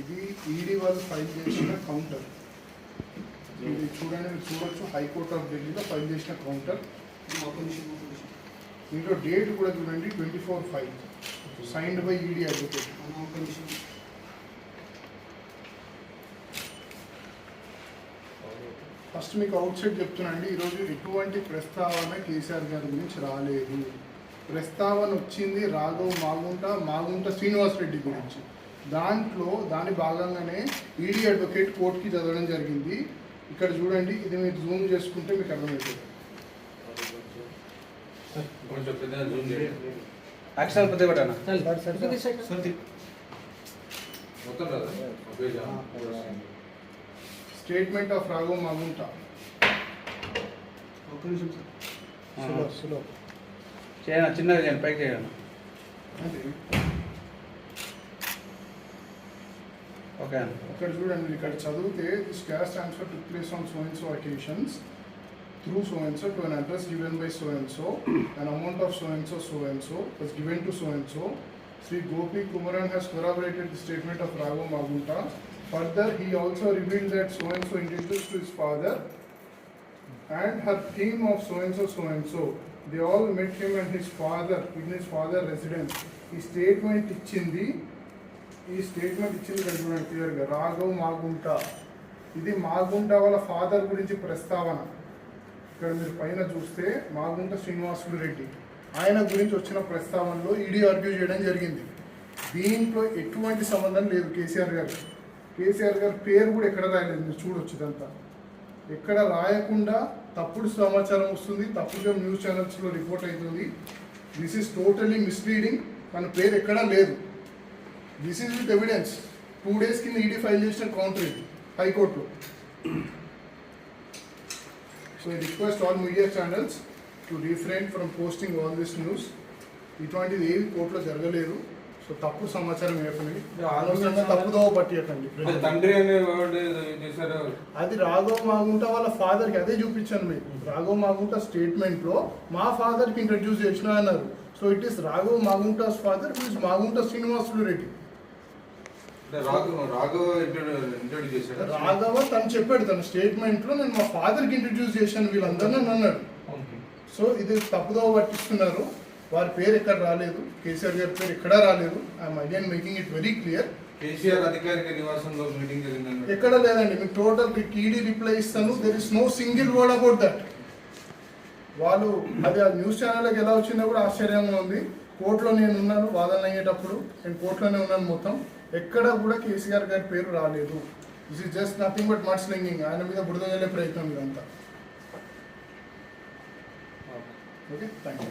ఇది ఈడీ వాళ్ళు ఫైల్ చేసిన కౌంటర్. ఇది చూడండి మీరు చూడొచ్చు హైకోర్ట్ ఆఫ్ ఢిల్లీలో ఫైల్ చేసిన కౌంటర్. దీంట్లో డేట్ కూడా చూడండి twenty four five signed by ED advocate first మీకు అవుట్ సైడ్ చెప్తున్నానండి. ఈరోజు ఎటువంటి ప్రస్తావన కేసీఆర్ గారి గురించి రాలేదు. ప్రస్తావన వచ్చింది రాఘవ్ మాగుంట మాగుంట శ్రీనివాస్ రెడ్డి గురించి. దాంట్లో దాని భాగంగానే ఈడీ అడ్వకేట్ కోర్టుకి చదవడం జరిగింది. ఇక్కడ చూడండి ఇది మీరు జూమ్ చేసుకుంటే మీకు అర్థమవుతుంది. Action? Statement of Raghav Magunta సులో సులో చేయను చిన్నగా చేయండి పైకి చేయండి. ఓకే అండి ఇక్కడ చూడండి మీరు ఇక్కడ చదివితే this cash transfer to place on so and so occasions through so and so to an address given by so and so an amount of so and so so and so was given to so and so Sri Gopi Kumaran has corroborated the statement of Raghu Magunta. Further, he also revealed that so and so introduced to his father and her team of so and so so and so. They all met him and his father in his father residence. ఈ statement ఇచ్చింది ఈ statement ఇచ్చింది కదా చూడండి క్లియర్గా రాఘవ్ మాగుంట. ఇది మాగుంట వాళ్ళ father గురించి ప్రస్తావన. ఇక్కడ మీరు పైన చూస్తే మాగుంట శ్రీనివాసులు రెడ్డి. ఆయన గురించి వచ్చిన ప్రస్తావనలో ఈడీ ఆర్గ్యూ చేయడం జరిగింది. దీంట్లో ఎటువంటి సంబంధం లేదు కేసీఆర్ గారు. కేసీఆర్ గారి పేరు కూడా ఎక్కడ రాయలేదు? మీరు చూడొచ్చు ఇదంతా. ఎక్కడ రాయకుండా తప్పుడు సమాచారం వస్తుంది తప్పుగా న్యూస్ ఛానల్స్లో రిపోర్ట్ అవుతుంది. దిస్ ఈస్ టోటలీ మిస్లీడింగ్ తన పేరు ఎక్కడా లేదు. This is with evidence two days కింద ఈడీ ఫైల్ చేసిన కౌంటర్ ఇది హైకోర్టులో. So I request all media channels to refrain from posting all this news ఇటువంటిది ఏది కోర్టులో జరగలేదు. సో తప్పు సమాచారం ఇవ్వకండి. తప్పుదోవ పట్టియకండి. అది తండ్రి అది రాఘవ్ మాగుంట వాళ్ళ ఫాదర్కి అదే చూపించాను మీకు. రాఘవ్ మాగుంట స్టేట్మెంట్లో మా ఫాదర్కి ఇంట్రడ్యూస్ చేసిన అన్నారు. So it is Raghav Magunta's father it Magunta Srinivasulu Reddy. Raghava తను చెప్పాడు తన స్టేట్మెంట్లో నేను మా ఫాదర్కి ఇంట్రడ్యూస్ చేశాను వీళ్ళందరినీ అని అన్నాడు. సో ఇది తప్పుదోవ పట్టిస్తున్నారు. వారి పేరు ఎక్కడ రాలేదు కేసీఆర్ గారి పేరు ఎక్కడా రాలేదు. I'm again making it very clear KCR అధికారిక నివాసంలో మీటింగ్ జరిగిందని ఎక్కడ లేదండి మీకు టోటల్ కీడీ రిప్లై ఇస్తాను. There is no single word about that వాళ్ళు అది ఆ న్యూస్ ఛానల్కి ఎలా వచ్చిందో కూడా ఆశ్చర్యంగా ఉంది. కోర్టులో నేను ఉన్నాను వాదన అయ్యేటప్పుడు నేను కోర్టులోనే ఉన్నాను మొత్తం. ఎక్కడ కూడా కేసీఆర్ గారి పేరు రాలేదు. This is just nothing but mud slinging ఆయన మీద బురద ప్రయత్నం ఇదంతా. ఓకే. Thank you